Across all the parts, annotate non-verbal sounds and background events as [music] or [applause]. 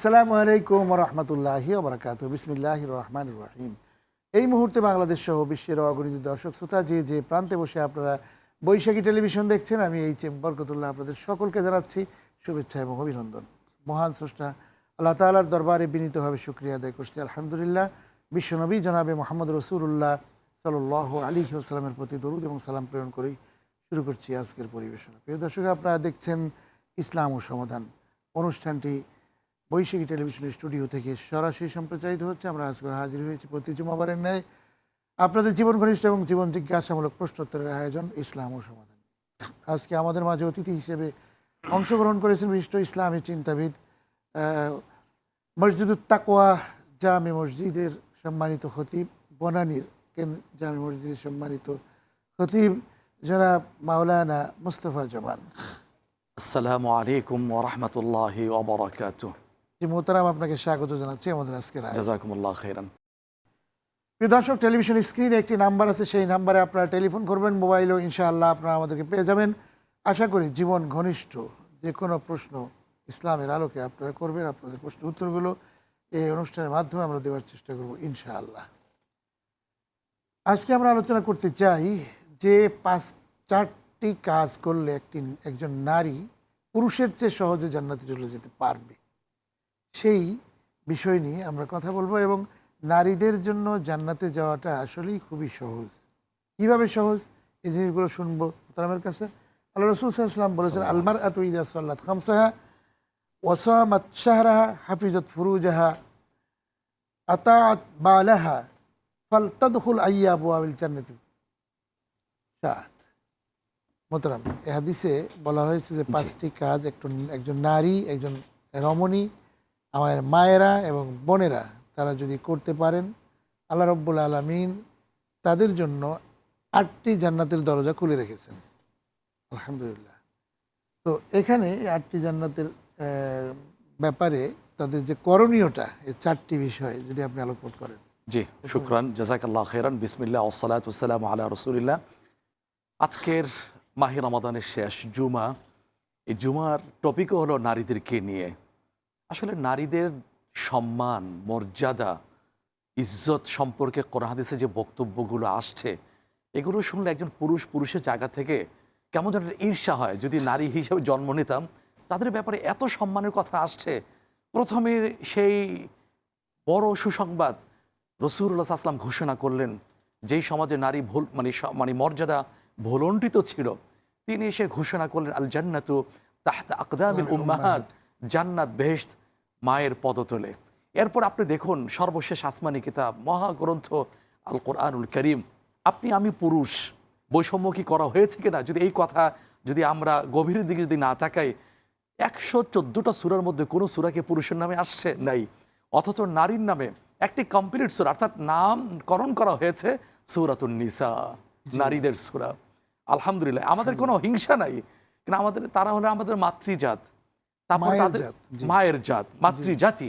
আসসালামু আলাইকুম রহমতুল্লাহ বরকাত বিসমিল্লাহ রহমান রহিম। এই মুহূর্তে বাংলাদেশ সহ বিশ্বের অগণিত দর্শক শ্রোতা যে যে প্রান্তে বসে আপনারা বৈশাখী টেলিভিশন দেখছেন, আমি এই বরকতুল্লাহ আপনাদের সকলকে জানাচ্ছি শুভেচ্ছা এবং অভিনন্দন। মহান স্রষ্টা, আল্লাহ তালার দরবারে বিনীতভাবে শুক্রিয়া আদায় করছি। আলহামদুলিল্লাহ, বিশ্বনবী জনাবে মোহাম্মদ রসুল্লাহ সাল আলী আসসালামের প্রতি দরুদ এবং সালাম প্রেরণ করেই শুরু করছি আজকের পরিবেশনা। প্রিয় দর্শক, আপনারা দেখছেন ইসলাম ও সমাধান। অনুষ্ঠানটি বৈশাখী টেলিভিশনের স্টুডিও থেকে সরাসরি সম্প্রচারিত হচ্ছে। আমরা আজকে হাজির হয়েছি প্রতি জুমাবারের ন্যায়। আপনাদের জীবন ঘনিষ্ঠ এবং জীবন জিজ্ঞাসামূলক প্রশ্নোত্তরের আয়োজন ইসলাম ও সমাধান। আজকে আমাদের মাঝে অতিথি হিসেবে অংশগ্রহণ করেছেন বিশিষ্ট ইসলামী চিন্তাবিদ আহ, মসজিদুত তাকওয়া জামে মসজিদের সম্মানিত খতিব বনানীর জামে মসজিদের সম্মানিত খতিব জনাব মাওলানা মুস্তফা জামান আসসালামু আলাইকুম ওরহমতুল্লাহ ওবরাকাত যে মোহতারাম আপনাকে স্বাগত জানাচ্ছি আমাদের আজকের। জাজাকুমুল্লাহ খেরান দর্শক টেলিভিশন স্ক্রিনে একটি নাম্বার আছে সেই নাম্বারে আপনারা টেলিফোন করবেন মোবাইলেও ইনশাআল্লাহ আপনারা আমাদেরকে পেয়ে যাবেন। আশা করি জীবন ঘনিষ্ঠ যে কোনো প্রশ্ন ইসলামের আলোকে আপনারা করবেন আপনাদের প্রশ্নের উত্তরগুলো এই অনুষ্ঠানের মাধ্যমে আমরা দেওয়ার চেষ্টা করব ইনশাআল্লাহ। আজকে আমরা আলোচনা করতে চাই যে পাঁচ চারটি কাজ করলে একটি একজন নারী পুরুষের চেয়ে সহজে জান্নাতে চলে যেতে পারবে। সেই বিষয় নিয়ে আমরা কথা বলব এবং নারীদের জন্য জান্নাতে যাওয়াটা আসলেই খুবই সহজ। কীভাবে সহজ? এই জিনিসগুলো শুনব তার কাছে। আল্লাহ রসুল সাল্লাম বলেছেন আলমার আতুইদা সাল্লাত খামসাহা ওয়াসামাত শাহরাহা হাফিজত ফুরুজাহা আতাআত বালাহা ফাল তাদখুল আইয়া আবুয়াবিল জান্নাতি। সাত। মোতরাম এ হাদিসে বলা হয়েছে যে পাঁচটি কাজ একটু একজন নারী একজন রমণী আমার মায়েরা এবং বোনেরা তারা যদি করতে পারেন, আল্লাহ রব্বুল আলমিন তাদের জন্য আটটি জান্নাতের দরজা খুলে রেখেছেন। আলহামদুলিল্লাহ। তো এখানে আটটি জান্নাতের ব্যাপারে তাদের যে করণীয়টা, এই চারটি বিষয় যদি আপনি আলোকপাত করেন। জি, শুক্রান, জাজাকাল্লাহ খেরান বিসমিল্লাহ ওসালাতাম আলা রসুলিল্লাহ। আজকের মাহি রমাদানের শেষ জুমা, এই জুমার টপিকও হলো নারীদেরকে নিয়ে। আসলে নারীদের সম্মান, মর্যাদা, ইজ্জত সম্পর্কে কোরআন হাদিসে যে বক্তব্যগুলো আসছে, এগুলো শুনলে একজন পুরুষ পুরুষের জায়গা থেকে কেমন যেন ঈর্ষা হয়। যদি নারী হিসেবে জন্ম নিতাম, তাদের ব্যাপারে এত সম্মানের কথা আসছে। প্রথমে সেই বড় সুসংবাদ রসুল্লাহ আসলাম ঘোষণা করলেন, যেই সমাজে নারী ভুল মানে মানে মর্যাদা ভুলণ্ঠিত ছিল, তিনি এসে ঘোষণা করলেন আল জান্নাতু তাহতা আকদামিল উম্মাহাত, জান্নাত বেহেশত। মায়ের পদতলে। এরপর আপনি দেখুন সর্বশেষ আসমানি কিতাব মহাগ্রন্থ আল কোরআনুল করিম। আপনি আমি পুরুষ বৈষম্য কি করা হয়েছে কিনা? যদি এই কথা যদি আমরা গভীরের দিকে যদি না তাকাই একশো চোদ্দোটা সুরার মধ্যে কোনো সুরাকে পুরুষের নামে আসছে? নাই। অথচ নারীর নামে একটি কমপ্লিট সুরা অর্থাৎ নামকরণ করা হয়েছে সুরাতুন নিসা নারীদের সুরা। আলহামদুলিল্লাহ আমাদের কোনো হিংসা নাই। কিন্তু আমাদের তারা হলো আমাদের মাতৃজাত। তারপর মায়ের তাদের। মায়ের জাত মাতৃজাতি।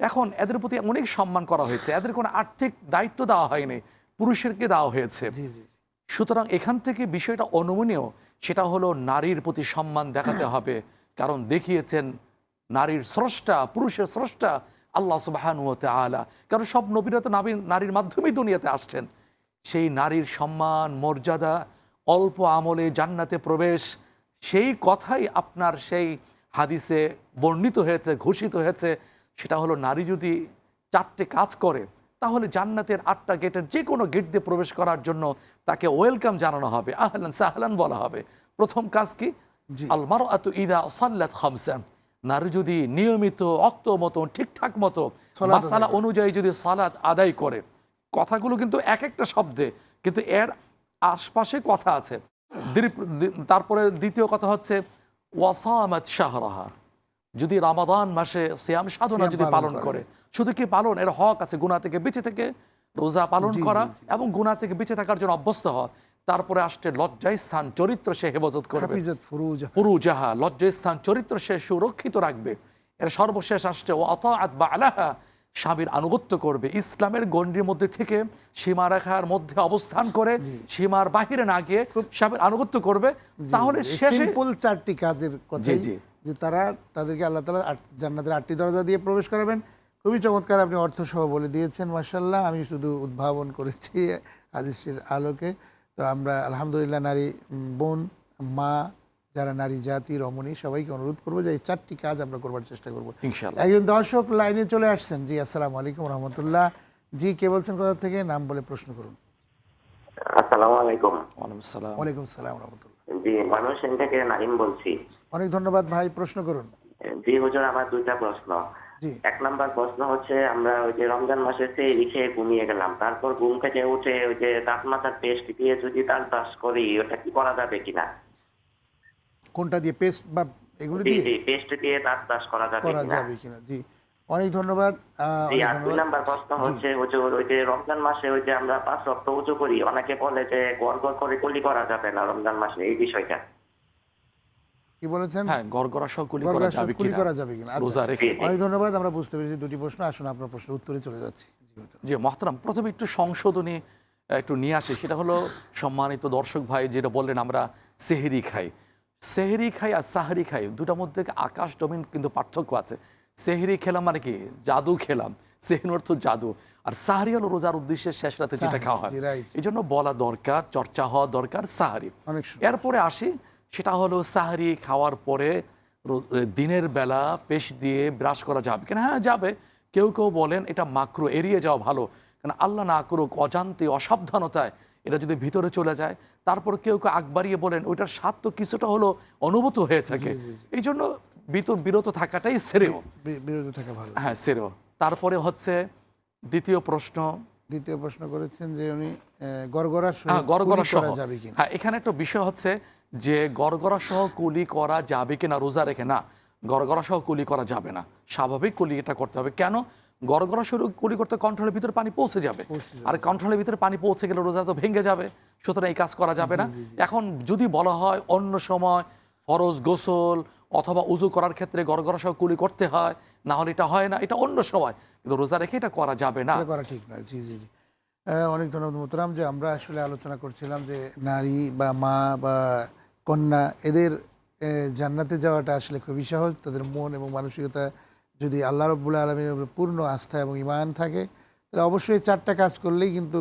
এখন এদের প্রতি অনেক সম্মান করা হয়েছে। এদের কোনো আর্থিক দায়িত্ব দেওয়া হয়নি পুরুষেরকে দেওয়া হয়েছে। সুতরাং এখান থেকে বিষয়টা অনুমনীয় সেটা হলো নারীর প্রতি সম্মান দেখাতে [coughs] হবে। কারণ দেখিয়েছেন নারীর স্রষ্টা পুরুষের স্রষ্টা আল্লাহ সুবাহানুতে আলা কারণ সব নবীরা তো নারীর নারীর মাধ্যমেই দুনিয়াতে আসছেন। সেই নারীর সম্মান মর্যাদা অল্প আমলে জান্নাতে প্রবেশ সেই কথাই আপনার সেই হাদিসে বর্ণিত হয়েছে ঘোষিত হয়েছে সেটা হলো নারী যদি চারটে কাজ করে তাহলে জান্নাতের আটটা গেটের যে কোনো গেট দিয়ে প্রবেশ করার জন্য তাকে ওয়েলকাম জানানো হবে আহলান সাহলান বলা হবে। প্রথম কাজ কি? আলমার আত ইদা সাল্লাত খামসান। নারী যদি নিয়মিত অক্ত মতো ঠিকঠাক মতো মাসালা অনুযায়ী যদি সালাত আদায় করে কথাগুলো কিন্তু এক একটা শব্দে কিন্তু এর আশপাশে কথা আছে। তারপরে দ্বিতীয় কথা হচ্ছে ওয়াসামাত শাহরাহা। যদি রামাদান মাসে সিয়াম সাধনা যদি পালন করে। শুধু কি পালন? এর হক আছে গুণা থেকে বেঁচে থেকে রোজা পালন করা এবং গুণা থেকে বেঁচে থাকার জন্য অভ্যস্ত হওয়া। তারপরে আসছে লজ্জায় স্থান চরিত্র সে হেফাজত করবে। যাহা লজ্জায় স্থান চরিত্র সে সুরক্ষিত রাখবে। এর সর্বশেষ আসছে ও অতাআত বা আলাহা স্বামীর আনুগত্য করবে। ইসলামের গণ্ডির মধ্যে থেকে সীমা সীমারেখার মধ্যে অবস্থান করে সীমার বাহিরে না গিয়ে স্বামীর আনুগত্য করবে। তাহলে সিম্পল চারটি কাজের কথা। যে তারা তাদেরকে আল্লাহ তালা জান্নাতের আটটি দরজা দিয়ে প্রবেশ করাবেন। খুবই চমৎকার আপনি অর্থসহ বলে দিয়েছেন মার্শাল্লাহ আমি শুধু উদ্ভাবন করেছি হাদিসের আলোকে। তো আমরা আলহামদুলিল্লাহ নারী বোন মা যারা নারী জাতি রমণী সবাইকে অনুরোধ করব যে এই চারটি কাজ আমরা করবার চেষ্টা করব। একজন দর্শক লাইনে চলে আসছেন। জি আসসালামু আলাইকুম রহমতুল্লাহ। জি কে বলছেন কোথা থেকে? নাম বলে প্রশ্ন করুন। আসসালামু আলাইকুম। আসসালাম ওয়ালাইকুম সালাম রহমতুল্লাহ। জি মানুষ থেকে নাইম বলছি। অনেক ধন্যবাদ ভাই প্রশ্ন করুন। জি হুজুর আমার দুইটা প্রশ্ন। জি। এক নাম্বার প্রশ্ন হচ্ছে আমরা ওই যে রমজান মাসে সেই লিখে ঘুমিয়ে গেলাম। তারপর ঘুম থেকে উঠে ওই যে দাঁত টেস্ট দিয়ে যদি তার ব্রাশ করি ওটা কি করা যাবে কিনা? কোনটা দিয়ে পেস্ট বা এগুলো দিয়ে? জি পেস্ট দিয়ে দাঁত ব্রাশ করা যাবে করা যাবে কিনা জি। অনেক ধন্যবাদ দুই নাম্বার প্রশ্ন হচ্ছে হুজুর ওই যে রমজান মাসে ওই যে আমরা পাঁচ রক্ত উঁচু করি অনেকে বলে যে গড় গড় করে কলি করা যাবে না রমজান মাসে এই বিষয়টা। কি বলেছেন? হ্যাঁ গড়গড়া সহ কুলি করা যাবে কিনা করা যাবে কিনা? আচ্ছা। রোজা রেখে। অনেক ধন্যবাদ আমরা বুঝতে পেরেছি দুটি প্রশ্ন। আসুন আপনার প্রশ্নের উত্তরে চলে যাচ্ছি। জি। যে মহতারাম প্রথমে একটু সংশোধনী একটু নিয়ে আসি। সেটা হলো সম্মানিত দর্শক ভাই যেটা বললেন আমরা সেহেরি খাই। সেহেরি খাই আর সাহারি খাই দুটার মধ্যে আকাশ ডমিন কিন্তু পার্থক্য আছে। সেহেরি খেলাম মানে কি? জাদু খেলাম। সেহেন অর্থ জাদু। আর সাহারি হলো রোজার উদ্দেশ্যে শেষ রাতে যেটা খাওয়া হয়। এই জন্য বলা দরকার চর্চা হওয়া দরকার সাহারি। এরপরে আসি সেটা হলো সাহারি খাওয়ার পরে দিনের বেলা পেশ দিয়ে ব্রাশ করা যাবে। কিনা? হ্যাঁ যাবে। কেউ কেউ বলেন এটা মাকরু এড়িয়ে যাওয়া ভালো। কারণ আল্লাহ না করুক অজান্তে অসাবধানতায় এটা যদি ভিতরে চলে যায় তারপর কেউ কেউ আগ বাড়িয়ে বলেন ওইটার স্বাদ তো কিছুটা হলো অনুভূত হয়ে থাকে। এই জন্য বিরত থাকাটাই সেরেও বিরত থাকা ভালো। হ্যাঁ সেরেও তারপরে হচ্ছে দ্বিতীয় প্রশ্ন। দ্বিতীয় প্রশ্ন করেছেন যে উনি গড়গড়া সহ হ্যাঁ গড়গড়া সহ। যাবে কিনা। হ্যাঁ এখানে একটা বিষয় হচ্ছে যে গড়গড়া সহ কুলি করা যাবে কিনা রোজা রেখে না। গড়গড়া সহ কুলি করা যাবে না। স্বাভাবিক কুলি এটা করতে হবে। কেন? গড়গড়া সহ কুলি করতে কন্ট্রোলের ভিতরে পানি পৌঁছে যাবে। আর কন্ট্রোলের ভিতরে পানি পৌঁছে গেলে রোজা তো ভেঙে যাবে সুতরাং এই কাজ করা যাবে না। এখন যদি বলা হয় অন্য সময় ফরজ গোসল অথবা উজু করার ক্ষেত্রে গড় গড়গড়া সহ কুলি করতে হয় না হলে এটা হয় না এটা অন্য সময়। কিন্তু রোজা রেখে এটা করা যাবে না। করা ঠিক নয় জি জি জি। অনেক ধন্যবাদ মোহতারাম যে আমরা আসলে আলোচনা করছিলাম যে নারী বা মা বা কন্যা এদের জান্নাতে যাওয়াটা আসলে খুবই সহজ। তাদের মন এবং মানসিকতা যদি আল্লাহ রব্বুল আলমীর উপরে পূর্ণ আস্থা এবং ইমান থাকে, তাহলে অবশ্যই চারটা কাজ করলেই কিন্তু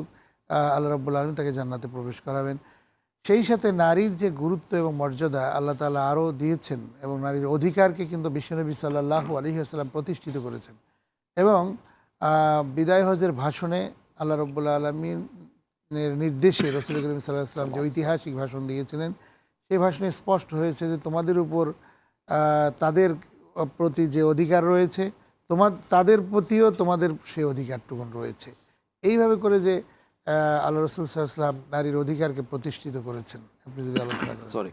আল্লাহ রব্বুল আলম তাকে জান্নাতে প্রবেশ করাবেন। সেই সাথে নারীর যে গুরুত্ব এবং মর্যাদা আল্লাহ তালা আরও দিয়েছেন এবং নারীর অধিকারকে কিন্তু বিশ্বনবী সাল্লাহ আলী আসসালাম প্রতিষ্ঠিত করেছেন। এবং বিদায় হজের ভাষণে আল্লাহ রব্বুল্লা আলমিনের নির্দেশে রসুল করিম সাল্লাহ সাল্লাম যে ঐতিহাসিক ভাষণ দিয়েছিলেন, সেই ভাষণে স্পষ্ট হয়েছে যে তোমাদের উপর তাদের প্রতি যে অধিকার রয়েছে, তোমার, তাদের প্রতিও তোমাদের সেই অধিকারটুকু রয়েছে। এইভাবে করে যে আল্লাহ রসুল সাল্লাম নারীর অধিকারকে প্রতিষ্ঠিত করেছেন। আপনি যদি আলোচনা করেন। সরি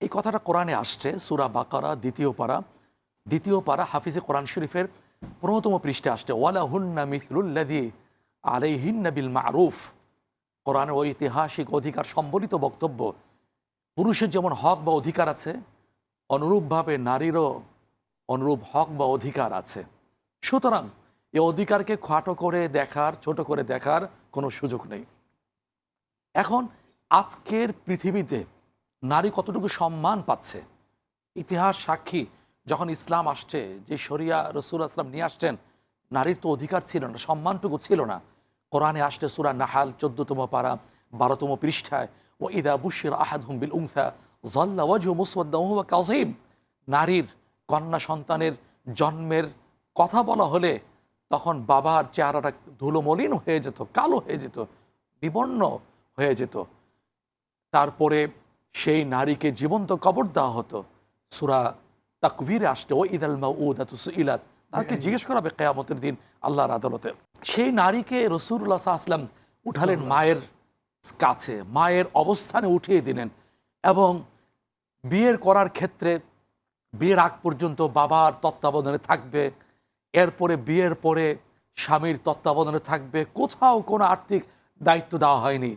এই কথাটা কোরআনে আসছে, সুরা বাকারা, দ্বিতীয় পারা। দ্বিতীয় পারা হাফিজে কোরআন শরীফের পনেরোতম পৃষ্ঠে আসছে ওয়ালা হুন্না মিথলুল্লাদি আলাইহিন্না বিল মারুফ কোরআনের ঐতিহাসিক অধিকার সম্বলিত বক্তব্য। পুরুষের যেমন হক বা অধিকার আছে অনুরূপভাবে নারীরও অনুরূপ হক বা অধিকার আছে। সুতরাং এ অধিকারকে খাটো করে দেখার, ছোট করে দেখার কোনো সুযোগ নেই। এখন আজকের পৃথিবীতে নারী কতটুকু সম্মান পাচ্ছে? ইতিহাস সাক্ষী, যখন ইসলাম আসছে, যে শরিয়া রসুল আসলাম নিয়ে আসছেন, নারীর তো অধিকার ছিল না, সম্মানটুকু ছিল না। কোরআনে আসছে সুরা নাহাল, চোদ্দতম পারা, বারোতম পৃষ্ঠায় ও ইদা বুশির আহাদ হুম বিল জল্লা ওয়াজু মুসওয়াদ্দাহুয়া কাজিম নারীর কন্যা সন্তানের জন্মের কথা বলা হলে তখন বাবার চেহারাটা ধুলোমলিন হয়ে যেত কালো হয়ে যেত বিবর্ণ হয়ে যেত। তারপরে সেই নারীকে জীবন্ত কবর দেওয়া হতো। সুরা তাকভিরে আসতে ও ঈদ আল মাউদাত ইলাত তাকে জিজ্ঞেস করাবে কেয়ামতের দিন আল্লাহর আদালতে। সেই নারীকে রসুল্লাহ আসলাম উঠালেন মায়ের কাছে মায়ের অবস্থানে উঠিয়ে দিলেন এবং বিয়ের করার ক্ষেত্রে বিয়ের আগ পর্যন্ত বাবার তত্ত্বাবধানে থাকবে, এরপরে বিয়ের পরে স্বামীর তত্ত্বাবধানে থাকবে, কোথাও কোনো আর্থিক দায়িত্ব দেওয়া হয়নি।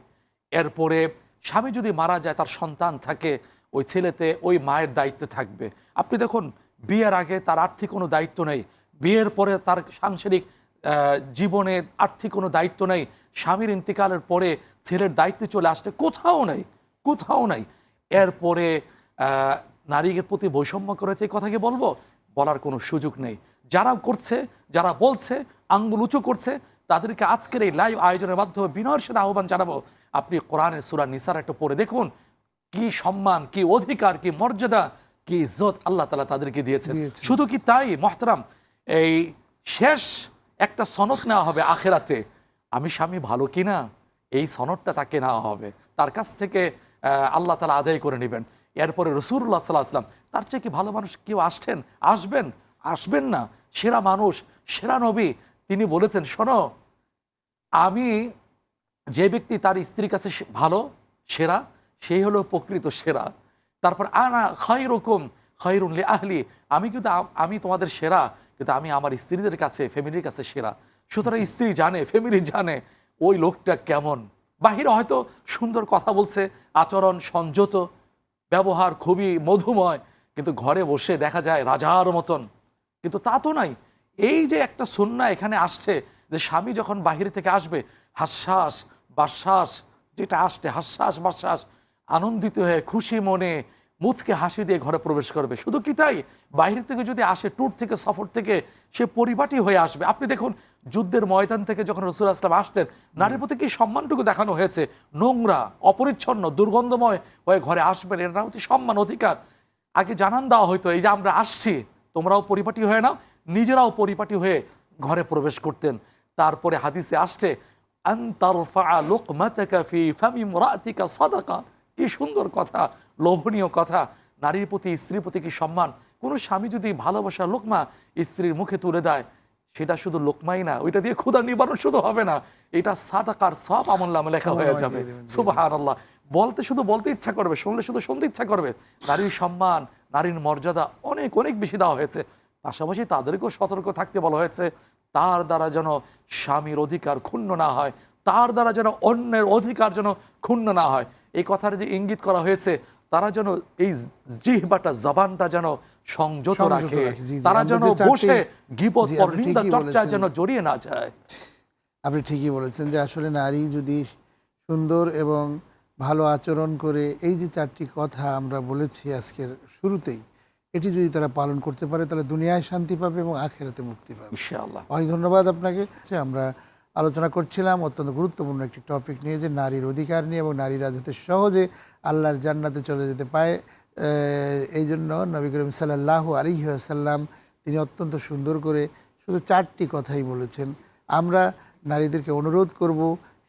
এরপরে স্বামী যদি মারা যায়, তার সন্তান থাকে, ওই ছেলেতে ওই মায়ের দায়িত্ব থাকবে। আপনি দেখুন, বিয়ের আগে তার আর্থিক কোনো দায়িত্ব নেই, বিয়ের পরে তার সাংসারিক জীবনে আর্থিক কোনো দায়িত্ব নেই, স্বামীর ইন্তিকালের পরে ছেলের দায়িত্বে চলে আসতে কোথাও নেই, কোথাও নাই। এরপরে নারীর প্রতি বৈষম্য করেছে এই কথাকে বলব? বলার কোনো সুযোগ নেই। যারা করছে যারা বলছে আঙ্গুল উঁচু করছে তাদেরকে আজকের এই লাইভ আয়োজনের মাধ্যমে বিনয়ের সাথে আহ্বান জানাব। আপনি কোরআনের সুরা নিসার একটা পড়ে দেখুন। কি সম্মান কি অধিকার কি মর্যাদা কি ইজ্জত আল্লাহ তালা তাদেরকে দিয়েছেন। শুধু কি তাই মহতরাম? এই শেষ একটা সনদ নেওয়া হবে আখেরাতে। আমি স্বামী ভালো কিনা? এই সনদটা তাকে নেওয়া হবে। তার কাছ থেকে আল্লাহ তালা আদায় করে নেবেন। এরপরে রসুল্লাহ সাল্লাহ আসলাম তার চেয়ে কি ভালো মানুষ কেউ আসছেন? আসবেন? আসবেন না। সেরা মানুষ সেরা নবী। তিনি বলেছেন শোনো আমি যে ব্যক্তি তার স্ত্রীর কাছে ভালো সেরা সেই হলো প্রকৃত সেরা। তারপর আনা খাই রকম খাইরুল্লি আহলি আমি কিন্তু আমি তোমাদের সেরা কিন্তু আমি আমার স্ত্রীদের কাছে ফ্যামিলির কাছে সেরা। সুতরাং স্ত্রী জানে ফ্যামিলি জানে ওই লোকটা কেমন। বাহিরে হয়তো সুন্দর কথা বলছে আচরণ সংযত ব্যবহার খুবই মধুময়। কিন্তু ঘরে বসে দেখা যায় রাজার মতন। কিন্তু তা তো নাই। এই যে একটা সন্না এখানে আসছে যে স্বামী যখন বাহিরে থেকে আসবে, হাস্যাস বাশ্বাস যেটা আসছে, হাস্যাস বাশ্বাস আনন্দিত হয়ে, খুশি মনে, মুচকে হাসি দিয়ে ঘরে প্রবেশ করবে। শুধু কি তাই? বাইরে থেকে যদি আসে, ট্যুর থেকে, সফর থেকে, সে পরিপাটি হয়ে আসবে। আপনি দেখুন যুদ্ধের ময়দান থেকে যখন রসুল আসলাম আসতেন নারীর প্রতি কি সম্মানটুকু দেখানো হয়েছে? নোংরা অপরিচ্ছন্ন দুর্গন্ধময় হয়ে ঘরে আসবেন এটা অতি সম্মান অধিকার। আগে জানান দেওয়া হয়তো এই যে আমরা আসছি তোমরাও পরিপাটি হয়ে নাও। নিজেরাও পরিপাটি হয়ে ঘরে প্রবেশ করতেন। তারপরে হাদিসে আসছে কি সুন্দর কথা লোভনীয় কথা। নারীর প্রতি স্ত্রীর প্রতি কি সম্মান? কোনো স্বামী যদি ভালোবাসা লোকমা স্ত্রীর মুখে তুলে দেয় সেটা শুধু লোকমাই না ওইটা দিয়ে ক্ষুদা নিবারণ শুধু হবে না এটা সাদাকার সব আমল নামে লেখা হয়ে যাবে। সুবাহান আল্লাহ বলতে শুধু বলতে ইচ্ছা করবে শুনলে শুধু শুনতে ইচ্ছা করবে। নারীর সম্মান নারীর মর্যাদা অনেক অনেক বেশি দেওয়া হয়েছে। পাশাপাশি তাদেরকেও সতর্ক থাকতে বলা হয়েছে তার দ্বারা যেন স্বামীর অধিকার ক্ষুণ্ণ না হয় তার দ্বারা যেন অন্যের অধিকার যেন ক্ষুণ্ণ না হয়। এই কথার যে ইঙ্গিত করা হয়েছে তারা যেন এই জিহবাটা জবানটা যেন সংযত রাখে। তারা যেন বসে গিবত চর্চায় বলেছেন। যেন জড়িয়ে না যায়। আপনি ঠিকই বলেছেন যে আসলে নারী যদি সুন্দর এবং ভালো আচরণ করে এই যে চারটি কথা আমরা বলেছি আজকের শুরুতেই এটি যদি তারা পালন করতে পারে তাহলে দুনিয়ায় শান্তি পাবে এবং আখেরাতে মুক্তি পাবে। ইনশাআল্লাহ। অনেক ধন্যবাদ আপনাকে। আমরা আলোচনা করছিলাম, অত্যন্ত গুরুত্বপূর্ণ একটি টপিক নিয়ে যে নারীর অধিকার নিয়ে এবং নারীরা যাতে সহজে আল্লাহর জান্নাতে চলে যেতে পায় এই জন্য নবী করিম সাল্লাহ আলী সাল্লাম তিনি অত্যন্ত সুন্দর করে শুধু চারটি কথাই বলেছেন। আমরা নারীদেরকে অনুরোধ করব,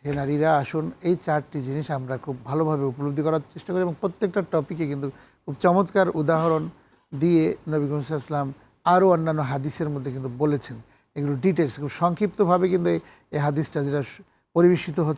হে নারীরা আসুন, এই চারটি জিনিস আমরা খুব ভালোভাবে উপলব্ধি করার চেষ্টা করি এবং প্রত্যেকটা টপিকে কিন্তু খুব চমৎকার উদাহরণ দিয়ে নবী করিম সাল্লাম আরও অন্যান্য হাদিসের মধ্যে কিন্তু বলেছেন। এগুলো ডিটেলস খুব সংক্ষিপ্তভাবে কিন্তু এই- হাদিসটা যেটা পরিবেশিত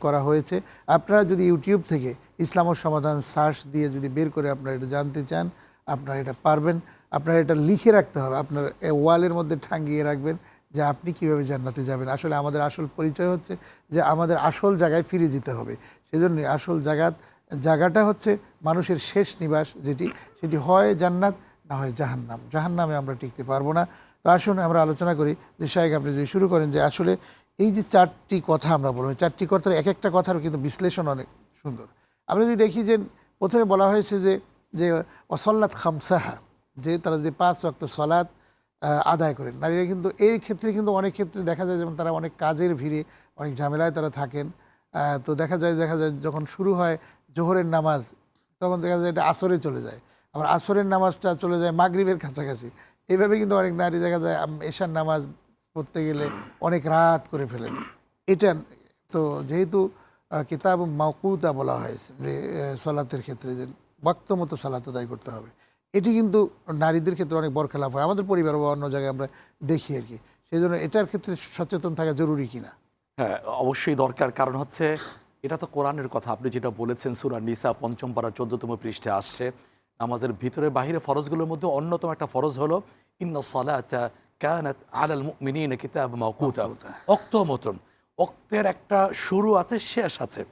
করা হয়েছে। আপনারা যদি ইউটিউব থেকে ইসলাম ও সমাধান সার্চ দিয়ে যদি বের করে আপনারা এটা জানতে চান, আপনারা এটা পারবেন। আপনারা এটা লিখে রাখতে হবে। আপনার ওয়ালের মধ্যে ঠাঙ্গিয়ে রাখবেন যে আপনি কীভাবে জান্নাতে যাবেন। আসলে আমাদের আসল পরিচয় হচ্ছে যে আমাদের আসল জায়গায় ফিরে যেতে হবে। সেজন্য আসল জায়গা জায়গাটা হচ্ছে মানুষের শেষ নিবাস যেটি, সেটি হয় জান্নাত, না হয় জাহান্নাম। জাহান্নামে আমরা টিকতে পারব না। আসুন আমরা আলোচনা করি যে শাহেক আপনি যদি শুরু করেন যে আসলে এই যে চারটি কথা আমরা বলব চারটি কথার এক একটা কথার কিন্তু বিশ্লেষণ অনেক সুন্দর। আমরা যদি দেখি যে প্রথমে বলা হয়েছে যে যে অসল্লাত খামসাহা, যে তারা যে পাঁচ ওয়াক্ত সলাৎ আদায় করেন। নারীরা কিন্তু এই ক্ষেত্রে কিন্তু অনেক ক্ষেত্রে দেখা যায় যেমন তারা অনেক কাজের ভিড়ে, অনেক ঝামেলায় তারা থাকেন। তো দেখা যায় দেখা যায় যখন শুরু হয় জোহরের নামাজ, তখন দেখা যায় এটা আসরে চলে যায়। আবার আসরের নামাজটা চলে যায় মাগরিবের কাছাকাছি। এইভাবে কিন্তু অনেক নারী দেখা যায় এশার নামাজ পড়তে গেলে অনেক রাত করে ফেলেন এটা তো যেহেতু কিতাব মাকুতা বলা হয়েছে সলাতের ক্ষেত্রে যে, বক্ত মতো সালাত আদায় করতে হবে। এটি কিন্তু নারীদের ক্ষেত্রে অনেক বড় খেলাফ হয়। আমাদের পরিবার বা অন্য জায়গায় আমরা দেখি আর কি। সেই জন্য এটার ক্ষেত্রে সচেতন থাকা জরুরি কিনা? হ্যাঁ অবশ্যই দরকার। কারণ হচ্ছে, এটা তো কোরআনের কথা। আপনি যেটা বলেছেন, সুরা নিসা পঞ্চম পারা চোদ্দতম পৃষ্ঠে আসছে। আমাদের ভিতরে বাহিরে ফরজগুলোর মধ্যে অন্যতম একটা ফরজ হলো ইন্ন সালাতা কানাত আলাল মুমিনিনা কিতাব মাওকুতা অক্ত মতন অক্তের একটা শুরু আছে শেষ আছে।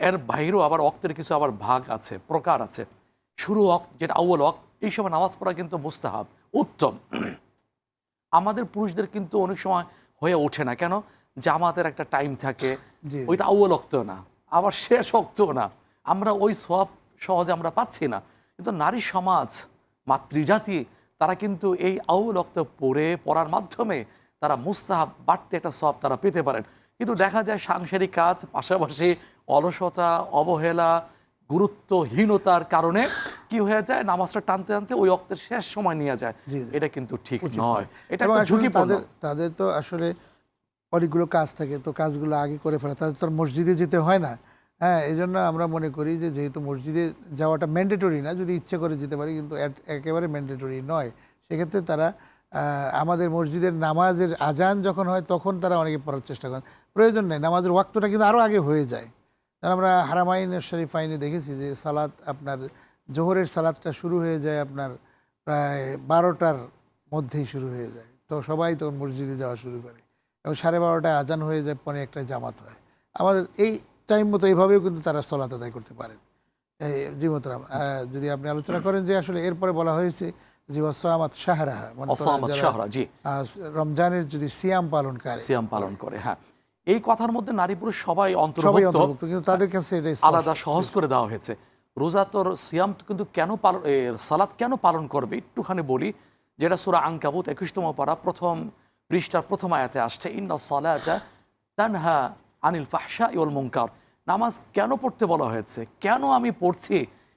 এর বাইরেও আবার অক্তের কিছু আবার ভাগ আছে প্রকার আছে। শুরু অক্ত যেটা আউ্বল এই সময় নামাজ পড়া কিন্তু মুস্তাহাব উত্তম। [clears throat] আমাদের পুরুষদের কিন্তু অনেক সময় হয়ে ওঠে না। কেন? জামাতের একটা টাইম থাকে। ওইটা আউ্বল অক্ত না। আবার শেষ অক্ত না। আমরা ওই সব সহজে আমরা পাচ্ছি না। কিন্তু নারী সমাজ মাতৃজাতি তারা কিন্তু এই আউল রক্ত পড়ে পড়ার মাধ্যমে তারা মুস্তাহাব বাড়তে একটা সব তারা পেতে পারেন। কিন্তু দেখা যায় সাংসারিক কাজ পাশাপাশি অলসতা অবহেলা গুরুত্বহীনতার কারণে কি হয়ে যায়? নামাজটা টানতে টানতে ওই অক্তের শেষ সময় নিয়ে যায়। এটা কিন্তু ঠিক নয়। এটা ঝুঁকিপূর্ণ। তাদের তাদের তো আসলে অনেকগুলো কাজ থাকে তো কাজগুলো আগে করে ফেলে তাদের তো মসজিদে যেতে হয় না। হ্যাঁ এই জন্য আমরা মনে করি যে যেহেতু মসজিদে যাওয়াটা ম্যান্ডেটরি না, যদি ইচ্ছে করে যেতে পারি, কিন্তু এক- একেবারে ম্যান্ডেটরি নয়। সেক্ষেত্রে তারা আমাদের মসজিদের নামাজের আজান যখন হয়, তখন তারা অনেকে পড়ার চেষ্টা করেন। প্রয়োজন নেই, নামাজের ওয়াক্তটা কিন্তু আরও আগে হয়ে যায়। কারণ আমরা হারামাইন শরীফ আইনে দেখেছি যে সালাত আপনার, জোহরের সালাদটা শুরু হয়ে যায় আপনার প্রায় বারোটার মধ্যেই শুরু হয়ে যায়। তো সবাই তখন মসজিদে যাওয়া শুরু করে। এবং সাড়ে বারোটায় আজান হয়ে যায়, পরে একটা জামাত হয়। আমাদের এই টাইম মতো এইভাবেও কিন্তু তারা সলাত আদায় করতে পারেন। জি যদি আপনি আলোচনা করেন যে আসলে এরপরে বলা হয়েছে শাহরাহা মানে রমজানের যদি সিয়াম পালন করে। সিয়াম পালন করে হ্যাঁ। এই কথার মধ্যে নারী পুরুষ সবাই অন্তর্ভুক্ত। অন্তর্ভুক্ত কিন্তু তাদের কাছে এটা আলাদা সহজ করে দেওয়া হয়েছে। রোজা তোর সিয়াম কিন্তু কেন পালন সালাত কেন পালন করবে? একটুখানি বলি যেটা সুরা আঙ্কাবুত একুশতম পারা প্রথম পৃষ্ঠার প্রথম আয়াতে আসছে ইন্না সালাতা তানহা আনিল ফাহশা ইউল মুনকার। নামাজ কেন পড়তে বলা হয়েছে? কেন আমি পড়ছি?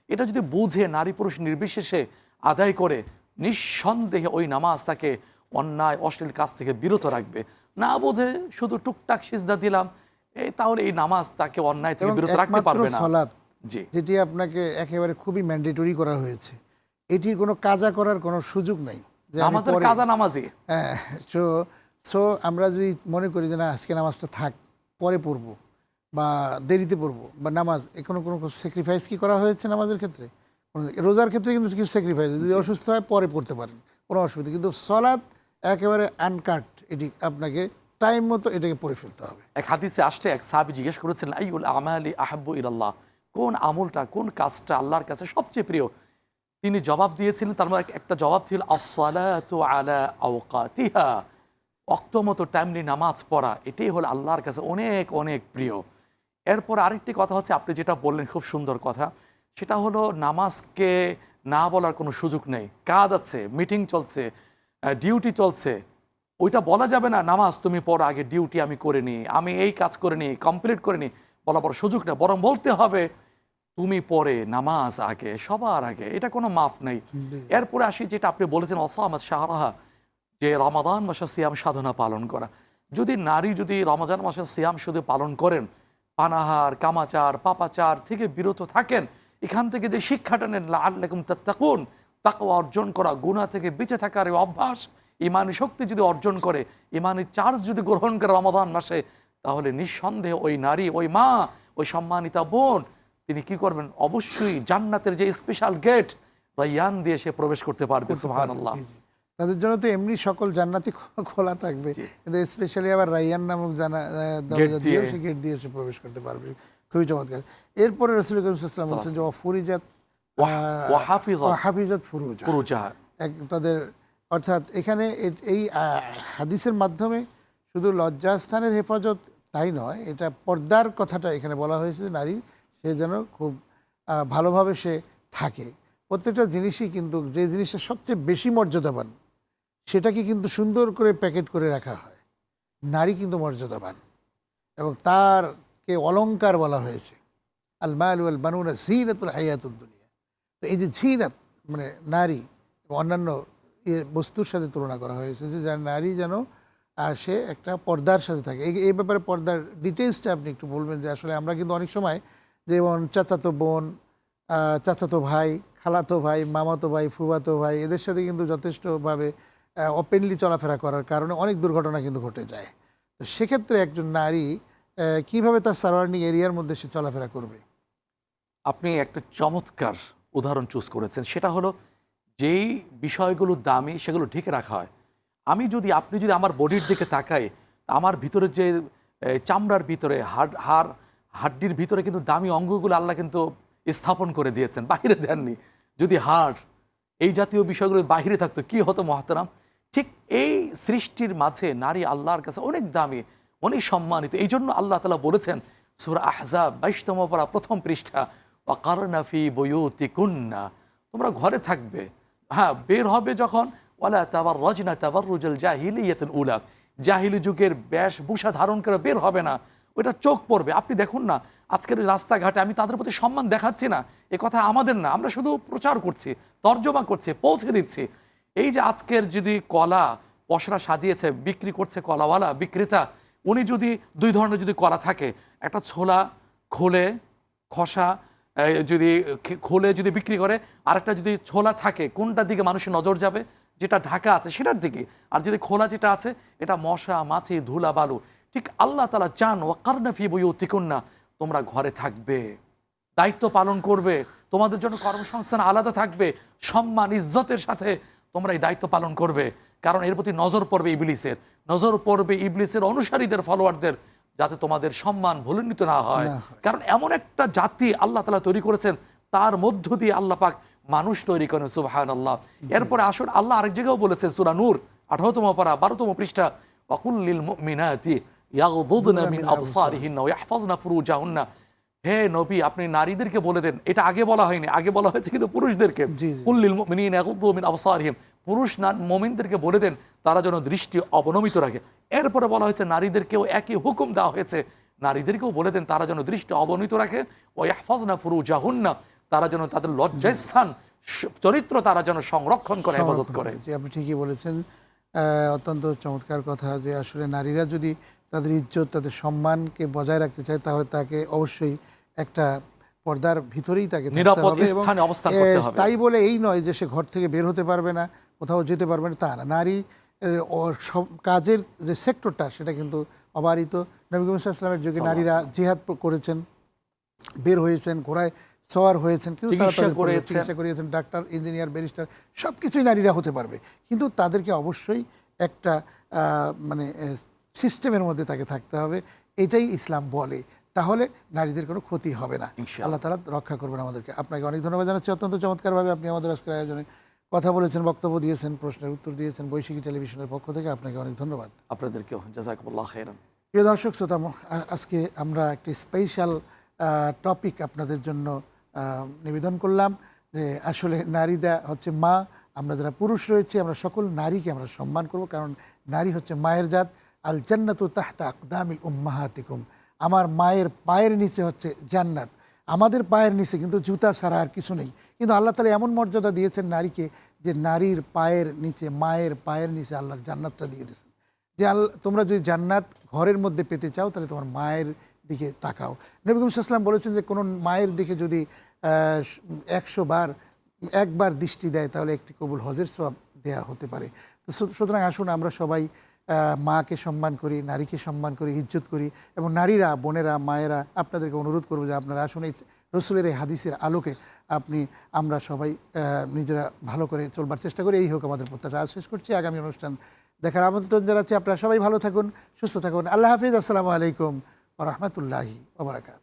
এটা যদি বুঝে নারী পুরুষ নির্বিশেষে আদায় করে নিঃসন্দেহে ওই নামাজ তাকে অন্যায় অশ্লীল কাজ থেকে বিরত রাখবে। না বোঝে শুধু টুকটাক সিজদা দিলাম এই তাহলে এই নামাজ তাকে অন্যায় থেকে বিরত রাখতে পারবে না। জি। যেটি আপনাকে একেবারে খুবই ম্যান্ডেটরি করা হয়েছে এটির কোনো কাজা করার কোনো সুযোগ নাই নামাজের কাজা নামাজি হ্যাঁ সো সো আমরা যদি মনে করি যে না আজকে নামাজটা থাক পরে পড়ব। বা দেরিতে পড়ব বা নামাজ এ কোনো কোনো স্যাক্রিফাইস কি করা হয়েছে নামাজের ক্ষেত্রে? রোজার ক্ষেত্রে কিন্তু কিছু স্যাক্রিফাইস যদি অসুস্থ হয় পরে পড়তে পারেন কোনো অসুবিধা কিন্তু সলাৎ একেবারে আনকাট এটি আপনাকে টাইম মতো এটাকে পড়ে ফেলতে হবে। এক হাদিসে আসছে এক সাহাবি জিজ্ঞেস করেছিলেন আইউল আমালি আহাব্বু ইলাল্লাহ? কোন আমলটা কোন কাজটা আল্লাহর কাছে সবচেয়ে প্রিয়? তিনি জবাব দিয়েছিলেন তার মধ্যে একটা জবাব ছিল আসসালাতু আলা আওকাতিহা। অক্ত মতো টাইমলি নামাজ পড়া এটাই হলো আল্লাহর কাছে অনেক অনেক প্রিয়। এরপর আরেকটি কথা হচ্ছে আপনি যেটা বললেন খুব সুন্দর কথা। সেটা হলো নামাজকে না বলার কোনো সুযোগ নেই। কাজ আছে মিটিং চলছে ডিউটি চলছে। ওইটা বলা যাবে না নামাজ তুমি পড়ো আগে ডিউটি আমি করে নিই। আমি এই কাজ করে নিই কমপ্লিট করে নিই। বলা বড় সুযোগ নেই। বরং বলতে হবে তুমি পরে নামাজ আগে সবার আগে। এটা কোনো মাফ নেই। এরপরে আসি যেটা আপনি বলেছেন অসামাদ শাহরাহা যে রমাদান মাসে সিয়াম সাধনা পালন করা। যদি নারী যদি রমজান মাসে সিয়াম শুধু পালন করেন পানাহার কামাচার পাপাচার থেকে বিরত থাকেন। এখান থেকে যে শিক্ষাটা নেন আল্লাকুম তাত্তাকুন তাকওয়া অর্জন করা গুণা থেকে বেঁচে থাকার এই অভ্যাস ইমানি শক্তি যদি অর্জন করে ইমানি চার্জ যদি গ্রহণ করে রমাদান মাসে তাহলে নিঃসন্দেহে ওই নারী ওই মা ওই সম্মানিতা বোন তিনি কি করবেন? অবশ্যই জান্নাতের যে স্পেশাল গেট রাইয়ান দিয়ে সে প্রবেশ করতে পারবে সুবহানাল্লাহ। জি, জি। তাদের জন্য তো এমনি সকল জান্নাতি খোলা থাকবে। কিন্তু স্পেশালি আবার রাইয়ান নামক জানা দরজা দিয়ে। সে গেট দিয়ে সে প্রবেশ করতে পারবে। খুবই চমৎকার। এরপরে রসুল করিম সাল্লাম বলছেন যে অফুরিজাত হাফিজাত ফুরুজ। এক তাদের অর্থাৎ এখানে এই হাদিসের মাধ্যমে শুধু লজ্জাস্থানের হেফাজত তাই নয় এটা পর্দার কথাটা এখানে বলা হয়েছে নারী সে যেন খুব ভালোভাবে সে থাকে। প্রত্যেকটা জিনিসই কিন্তু যে জিনিসটা সবচেয়ে বেশি মর্যাদাবান। সেটাকে কিন্তু সুন্দর করে প্যাকেট করে রাখা হয়। নারী কিন্তু মর্যাদাবান এবং তারকে অলঙ্কার বলা হয়েছে। আল মাল ওয়াল বানুনা জিনাতুল হায়াতুদ দুনিয়া। তো এই যে জিনাত মানে নারী অন্যান্য বস্তুর সাথে তুলনা করা হয়েছে যে যার নারী যেন সে একটা পর্দার সাথে থাকে। এই এই ব্যাপারে পর্দার ডিটেলসটা আপনি একটু বলবেন যে আসলে আমরা কিন্তু অনেক সময় যেমন চাচাতো বোন চাচাতো ভাই, খালাতো ভাই, মামাতো ভাই ফুবাতো ভাই, এদের সাথে কিন্তু যথেষ্টভাবে ওপেনলি চলাফেরা করার কারণে অনেক দুর্ঘটনা কিন্তু ঘটে যায়। তো সেক্ষেত্রে একজন নারী কীভাবে তার সারাউন্ডিং এরিয়ার মধ্যে সে চলাফেরা করবে? আপনি একটা চমৎকার উদাহরণ চুজ করেছেন। সেটা হলো, যেই বিষয়গুলো দামি, সেগুলো ঢেকে রাখা হয়। আমি যদি, আপনি যদি আমার বডির দিকে তাকাই, আমার ভিতরে যে চামড়ার ভিতরে, হাড় হাড়, হাড্ডির ভিতরে কিন্তু দামি অঙ্গগুলো আল্লাহ কিন্তু স্থাপন করে দিয়েছেন, বাহিরে দেননি। যদি হাড়, এই জাতীয় বিষয়গুলো বাহিরে থাকতো, কি হতো মহাতারাম? ঠিক এই সৃষ্টির মাঝে নারী আল্লাহর কাছে অনেক দামি, অনেক সম্মানিত। এই জন্য আল্লাহ তালা বলেছেন, সুরা আহজাব বাইশতম পড়া প্রথম পৃষ্ঠা ওয়াকারনাফি বয়ুতি কুন্না তোমরা ঘরে থাকবে। হ্যাঁ বের হবে যখন, ওয়ালা তাবার রজনা তাবার রুজল জাহিলি জাহিলিয়াতুল উলা। জাহিলি যুগের বেশভূষা ধারণ করে বের হবে না, ওইটা চোখ পড়বে। আপনি দেখুন না, আজকের রাস্তাঘাটে আমি তাদের প্রতি সম্মান দেখাচ্ছি না, এ কথা আমাদের না, আমরা শুধু প্রচার করছি, তর্জমা করছি, পৌঁছে দিচ্ছি। এই যে আজকের যদি কলা পশরা সাজিয়েছে, বিক্রি করছে কলাওয়ালা, বিক্রেতা, উনি যদি দুই ধরনের যদি কলা থাকে, একটা ছোলা খোলে, খসা যদি খোলে যদি বিক্রি করে, আরেকটা যদি ছোলা থাকে, কোনটার দিকে মানুষের নজর যাবে? যেটা ঢাকা আছে, সেটার দিকে। আর যদি খোলা যেটা আছে, এটা মশা, মাছি, ধুলা, বালু। ঠিক আল্লাহ তালা চান ওয়াকারনাফি বই অতিকন্যা তোমরা ঘরে থাকবে। দায়িত্ব পালন করবে। তোমাদের জন্য কর্মসংস্থান আলাদা থাকবে। সম্মান, ইজ্জতের সাথে তোমরা এই দায়িত্ব পালন করবে। কারণ এর প্রতি নজর পড়বে ইবলিসের। নজর পড়বে ইবলিসের অনুসারীদের ফলোয়ারদের যাতে তোমাদের সম্মান ভুলন্বিত না হয়। কারণ এমন একটা জাতি আল্লাহ তালা তৈরি করেছেন তার মধ্য দিয়ে আল্লাহ পাক মানুষ তৈরি করেন সুবাহান আল্লাহ এরপরে আসুন আল্লাহ আরেক জায়গাও বলেছেন সুরা নূর আঠারোতম পারা বারোতম পৃষ্ঠা অকুল্লিল মিনাতি ইয়াগদুদনা মিন আবসারিহিন্না ওয়া ইয়াহফাজনা ফুরুজাহুন্না। হে নবী আপনি নারীদেরকে বলে দেন। এটা আগে বলা হয়নি। আগে বলা হয়েছে কিন্তু পুরুষদেরকে। কুল্লিল মিন আবসারিহিম। পুরুষ না মুমিনদেরকে বলে দেন তারা যেন দৃষ্টি অবনমিত রাখে। এরপরে বলা হয়েছে নারীদেরকেও একই হুকুম দেওয়া হয়েছে। নারীদেরকেও বলে দেন তারা যেন দৃষ্টি অবনমিত রাখে। ও ইয়াহফাজনা ফুরুজাহুন্না। তারা যেন তাদের লজ্জাস্থান চরিত্র তারা যেন সংরক্ষণ করে হেফাজত করে। আপনি ঠিকই বলেছেন। অত্যন্ত চমৎকার কথা যে আসলে নারীরা যদি তাদের ইজ্জত তাদের সম্মানকে বজায় রাখতে চায় তাহলে তাকে অবশ্যই একটা পর্দার ভিতরেই তাকে। তাই বলে এই নয় যে সে ঘর থেকে বের হতে পারবে না কোথাও যেতে পারবে না তা না নারী সব কাজের যে সেক্টরটা সেটা কিন্তু অবারিত নবী সাল্লাল্লাহু যুগে নারীরা জিহাদ করেছেন বের হয়েছেন ঘোড়ায় সওয়ার হয়েছেন কিন্তু চিকিৎসা। করিয়েছেন ডাক্তার ইঞ্জিনিয়ার ব্যারিস্টার সব কিছুই নারীরা হতে পারবে কিন্তু তাদেরকে অবশ্যই একটা মানে সিস্টেমের মধ্যে তাকে থাকতে হবে এটাই ইসলাম বলে তাহলে নারীদের কোনো ক্ষতি হবে না। আল্লাহ তালা রক্ষা করবেন আমাদেরকে। আপনাকে অনেক ধন্যবাদ জানাচ্ছি। অত্যন্ত চমৎকারভাবে আপনি আমাদের আজকের আয়োজনে কথা বলেছেন বক্তব্য দিয়েছেন প্রশ্নের উত্তর দিয়েছেন বৈশাখী টেলিভিশনের পক্ষ থেকে। আপনাকে অনেক ধন্যবাদ। আপনাদেরকেও জাজাকুল্লাহ প্রিয় দর্শক শ্রোতাম আ- আজকে আমরা একটি স্পেশাল টপিক আপনাদের জন্য নিবেদন করলাম যে আসলে নারীরা হচ্ছে মা আমরা যারা পুরুষ রয়েছি আমরা সকল নারীকে আমরা সম্মান করব। কারণ নারী হচ্ছে মায়ের জাত। আল জান্নাতু তাহতা আকদামিল উম্মাহাতিকুম। আমার মায়ের, পায়ের নিচে হচ্ছে জান্নাত। আমাদের পায়ের নিচে কিন্তু জুতা ছাড়া আর কিছু নেই। কিন্তু আল্লাহ তালা এমন মর্যাদা দিয়েছেন নারীকে যে নারীর পায়ের নিচে, মায়ের পায়ের নিচে আল্লাহর জান্নাতটা দিয়ে দিয়েছেন যে আল, তোমরা যদি জান্নাত ঘরের মধ্যে পেতে চাও, তাহলে তোমার মায়ের দিকে তাকাও। নবী সাল্লাম বলেছেন যে, কোনো মায়ের দিকে যদি একশো বার, একবার দৃষ্টি দেয়, তাহলে একটি কবুল হজের সব দেয়া হতে পারে। সুতরাং আসুন আমরা সবাই মাকে সম্মান করি, নারীকে সম্মান করি, ইজ্জত করি এবং নারীরা, বোনেরা, মায়েরা আপনাদেরকে অনুরোধ করব যে আপনারা আসুন এই রসুলের এই হাদিসের আলোকে আপনি, আমরা সবাই নিজেরা ভালো করে চলবার চেষ্টা করি। এই হোক আমাদের প্রত্যাশা। আজ শেষ করছি। আগামী অনুষ্ঠান দেখার আমন্ত্রণ জানাচ্ছি। আপনারা সবাই ভালো থাকুন, সুস্থ থাকুন। আল্লাহ হাফিজ। আসসালামু আলাইকুম রহমতুল্লাহি ওবরাকাত